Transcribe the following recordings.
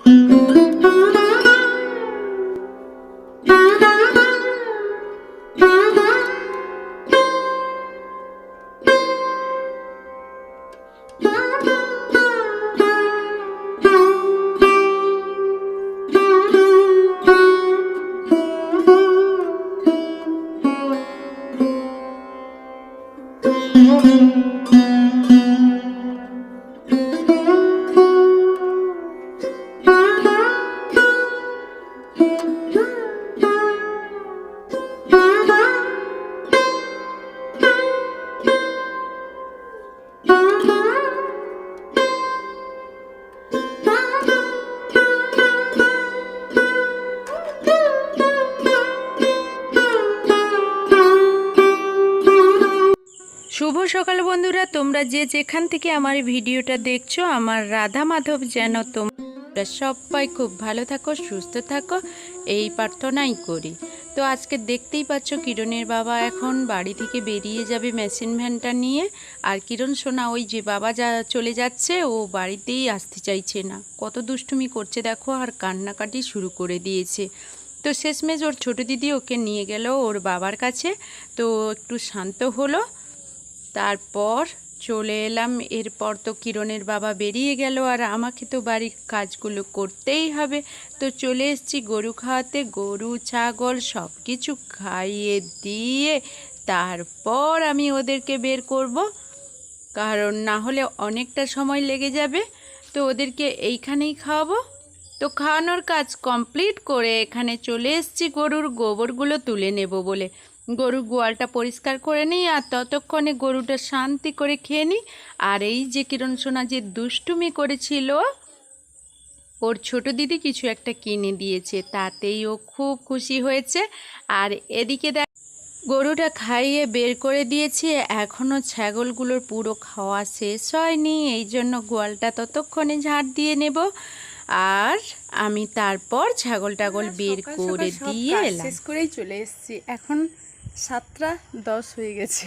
thank you শুভ সকাল বন্ধুরা। তোমরা যে যেখান থেকে আমার ভিডিওটা দেখছ, আমার রাধা মাধব যেন তোমরা সবাই খুব ভালো থাকো, সুস্থ থাকো, এই প্রার্থনাই করি। তো আজকে দেখতেই পাচ্ছ কিরণের বাবা এখন বাড়ি থেকে বেরিয়ে যাবে মেশিন ভ্যানটা নিয়ে। আর কিরণ, সোনা, ওই যে বাবা যা চলে যাচ্ছে, ও বাড়িতেই আসতে চাইছে না। কত দুষ্টুমি করছে দেখো, আর কান্নাকাটি শুরু করে দিয়েছে। তো শেষমেশ ওর ছোটো দিদি ওকে নিয়ে গেল ওর বাবার কাছে। তো একটু শান্ত হলো। তারপর চলে এলাম। এরপর তো কিরণের বাবা বেরিয়ে গেল আর আমাকে তো বাড়ির কাজগুলো করতেই হবে। তো চলে এসেছি গরু খাওয়াতে। গরু, ছাগল সব কিছু খাইয়ে দিয়ে তারপর আমি ওদেরকে বের করব। কারণ না হলে অনেকটা সময় লেগে যাবে। তো ওদেরকে এইখানেই খাওয়াবো। তো খাওয়ানোর কাজ কমপ্লিট করে এখানে চলে এসেছি। গরুর গোবরগুলো তুলে নেব বলে। গরুর গোয়ালটা পরিষ্কার করে নিই আর ততক্ষণে গরুটা শান্তি করে খেয়ে নিই। আর এই যে কিরণ সোনা যে দুষ্টুমি করেছিল, ওর ছোট দিদি কিছু একটা কিনে দিয়েছে, তাতেই ও খুব খুশি হয়েছে। আর এদিকে দেখ, গরুটা খাইয়ে বের করে দিয়েছি এখনও ছাগলগুলোর পুরো খাওয়া শেষ হয়নি এই জন্য গোয়ালটা ততক্ষণে ঝাড় দিয়ে নেব। আর আমি তারপর ছাগল টাগল বের করে দিয়ে শেষ করেই চলে এসেছি। এখন সাতটা দশ হয়ে গেছে।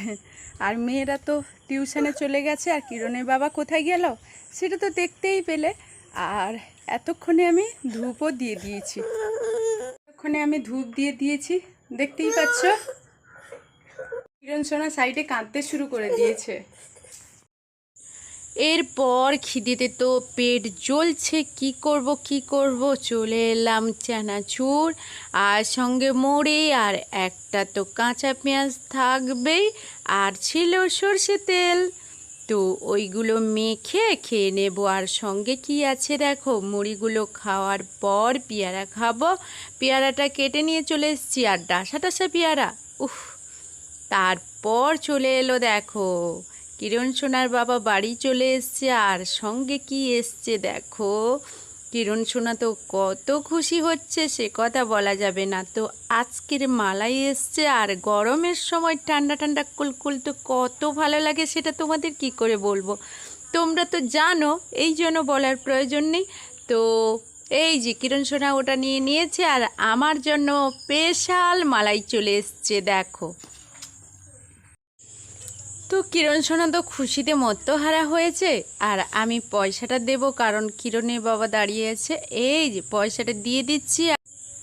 আর মেয়েরা তো টিউশনে চলে গেছে আর কিরণের বাবা কোথায় গেল সেটা তো দেখতেই পেলে। আর এতক্ষণে আমি ধূপও দিয়ে দিয়েছি। এতক্ষণে আমি ধূপ দিয়ে দিয়েছি দেখতেই পাচ্ছ? কিরণ সোনা সাইডে কাঁদতে শুরু করে দিয়েছে। এরপর খিদেতে তো পেট জ্বলছে, কি করব কি করব? চলে এলাম চানাচুর, আর সঙ্গে মুড়ি আর একটা তো কাঁচা পেঁয়াজ থাকবেই আর ছিল সর্ষে তেল। তো ওইগুলো মেখে খেয়ে নেব, আর সঙ্গে কি আছে দেখো, মুড়িগুলো খাওয়ার পর পেয়ারা খাব। পেয়ারাটা কেটে নিয়ে চলে এসেছি, আর ডাসা ডাসা পেয়ারা, উফ। তারপর চলে এলো দেখো কিরণ সোনার বাবা বাড়ি চলে এসছে আর সঙ্গে কি এসছে দেখো? কিরণ সোনা তো কত খুশি হচ্ছে, সে কথা বলা যাবে না। তো আজকের মালাই এসছে আর গরমের সময় ঠান্ডা ঠান্ডা কুলকুল তো কত ভালো লাগে, সেটা তোমাদের কি করে বলব? তোমরা তো জানো, এই জন্য বলার প্রয়োজন নেই। তো এই যে কিরণ সোনা ওটা নিয়ে নিয়েছে আর আমার জন্য স্পেশাল মালাই চলে এসছে, দেখো। তো কিরণ সোনা তো খুশিতে মত্তহারা হয়েছে, আর আমি পয়সাটা দেব কারণ কিরণের বাবা দাঁড়িয়ে আছে এই যে পয়সাটা দিয়ে দিচ্ছি,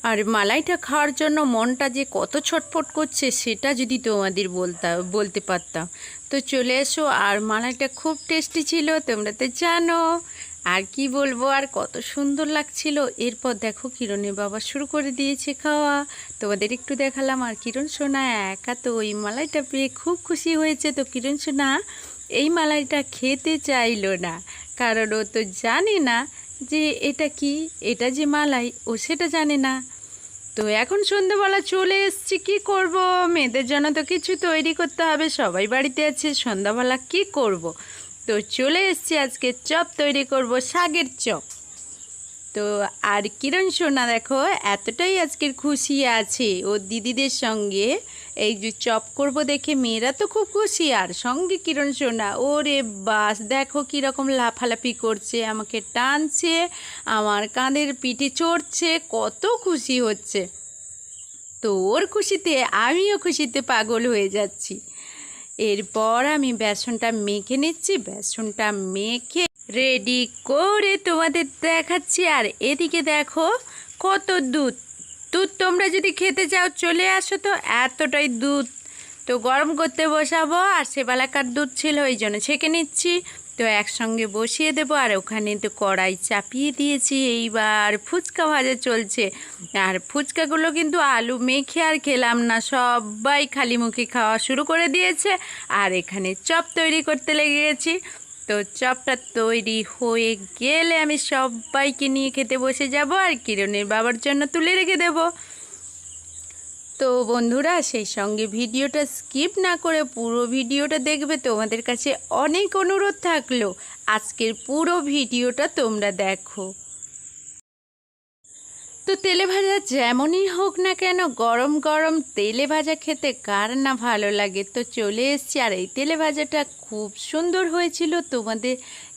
আর মালাইটা খাওয়ার জন্য মনটা যে কত ছটফট করছে, সেটা যদি তোমাদের বলতাম বলতে পারতাম। তো চলে এসো, আর মালাইটা খুব টেস্টি ছিল, তোমরা তো জানো। আর কি বলব, আর কত সুন্দর লাগছিল। এরপর দেখো কিরণের বাবা শুরু করে দিয়েছে খাওয়া। তোমাদের একটু দেখালাম, আর কিরণ সোনা একা তো ওই মালাইটা পেয়ে খুব খুশি হয়েছে। তো কিরণ সোনা, এই মালাইটা খেতে চাইলো না, কারণ ও তো জানে না যে এটা কি, এটা যে মালাই, ও সেটা জানে না। তো এখন সন্ধ্যেবেলা চলে এসছি, কি করব? মেয়েদের জন্য তো কিছু তৈরি করতে হবে, সবাই বাড়িতে আছে, সন্ধ্যাবেলা কি করব। তো চলে এসছি আজকে চপ তৈরি করব শাগের চপ। তো আর কিরণ সোনা দেখো, এতটাই আজকের খুশি আছে ও দিদিদের সঙ্গে। এই যে চপ করব দেখে মেয়েরা তো খুব খুশি, আর সঙ্গে কিরণ সোনা, ওরে বাস, দেখো কীরকম লাফালাফি করছে, আমাকে টানছে, আমার কাঁধের পিঠে চড়ছে, কত খুশি হচ্ছে। তো ওর খুশিতে আমিও খুশিতে পাগল হয়ে যাচ্ছি। এরপর আমি বেসনটা মেখে নিচ্ছি, বেসনটা মেখে রেডি করে তোমাদের দেখাচ্ছি। আর এদিকে দেখো কত দুধ। দুধ তোমরা যদি খেতে চাও চলে আসো তো, এতটাই দুধ। তো গরম করতে বসাবো, আর সেবেলাকার দুধ ছিল, ওই জন্য ছেঁকে নিচ্ছি। তো একসঙ্গে বসিয়ে দেবো আর ওখানে তো কড়াই চাপিয়ে দিয়েছি, এইবার ফুচকা ভাজা চলছে। আর ফুচকাগুলো কিন্তু আলু মেখে আর খেলাম না, সবাই খালি মুখে খাওয়া শুরু করে দিয়েছে। আর এখানে চপ তৈরি করতে লেগে গেছি। তো চপটা তৈরি হয়ে গেলে আমি সবাইকে নিয়ে খেতে বসে যাব আর কিরণের বাবার জন্য তুলে রেখে দেবো। তো বন্ধুরা, সেই সঙ্গে ভিডিওটা স্কিপ না করে পুরো ভিডিওটা দেখবে। তোমাদের কাছে অনেক অনুরোধ থাকল। আজকের পুরো ভিডিওটা তোমরা দেখো। তো তেলে ভাজা যেমনই হোক না কেন, গরম গরম তেলে ভাজা খেতে কার না ভালো লাগে? তো চলে এসছি, আর এই তেলে ভাজাটা খুব সুন্দর হয়েছিল। তোমাদের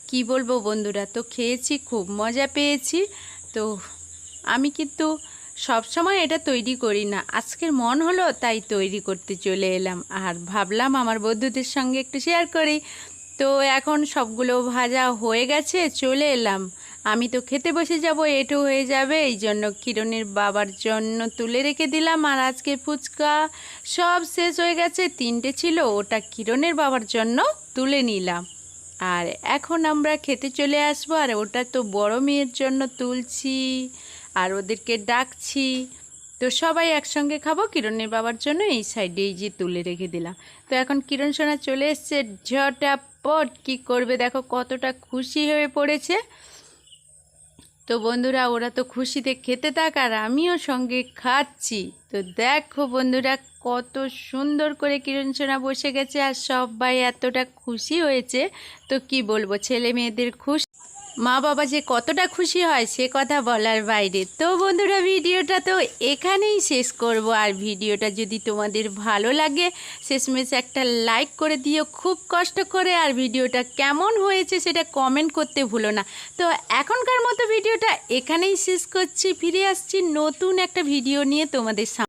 কি বলব বন্ধুরা, তো খেয়েছি, খুব মজা পেয়েছি। তো আমি কিন্তু সব সময় এটা তৈরি করি না। আজকের মন হলো তাই তৈরি করতে চলে এলাম। আর ভাবলাম আমার বন্ধুদের সঙ্গে একটু শেয়ার করি। তো এখন সবগুলো ভাজা হয়ে গেছে, চলে এলাম। আমি তো খেতে বসে যাব, এটু হয়ে যাবে। এই জন্য কিরণের বাবার জন্য তুলে রেখে দিলাম। আর আজকে ফুচকা সব শেষ হয়ে গেছে, তিনটে ছিল। ওটা কিরণের বাবার জন্য তুলে নিলাম। আর এখন আমরা খেতে চলে আসব। আর ওটা তো বড় মেয়ের জন্য তুলছি। আর ওদেরকে ডাকছি। তো সবাই একসঙ্গে খাব। কিরণের বাবার জন্য এই সাইডে এই যে তুলে রেখে দিলাম। তো এখন কিরণ সোনা চলে এসছে। ঝটাপট কী করবে? দেখো কতটা খুশি হয়ে পড়েছে। তো বন্ধুরা, ওরা তো খুশিতে খেতে থাক আর আমিও সঙ্গে খাচ্ছি। তো দেখো বন্ধুরা, কত সুন্দর করে কিরণ সোনা বসে গেছে আর সবাই এতটা খুশি হয়েছে। তো কি বলব, ছেলে মেয়েদের খুশি মা বাবা যে কতটা খুশি হয় সে কথা বলার বাইরে। তো বন্ধুরা, ভিডিওটা তো এখানেই শেষ করব। আর ভিডিওটা যদি তোমাদের ভালো লাগে, শেষমেশ একটা লাইক করে দিও। খুব কষ্ট করে আর ভিডিওটা কেমন হয়েছে সেটা কমেন্ট করতে ভুলো না। তো এখনকার মতো ভিডিওটা এখানেই শেষ করছি। ফিরে আসছি নতুন একটা ভিডিও নিয়ে তোমাদের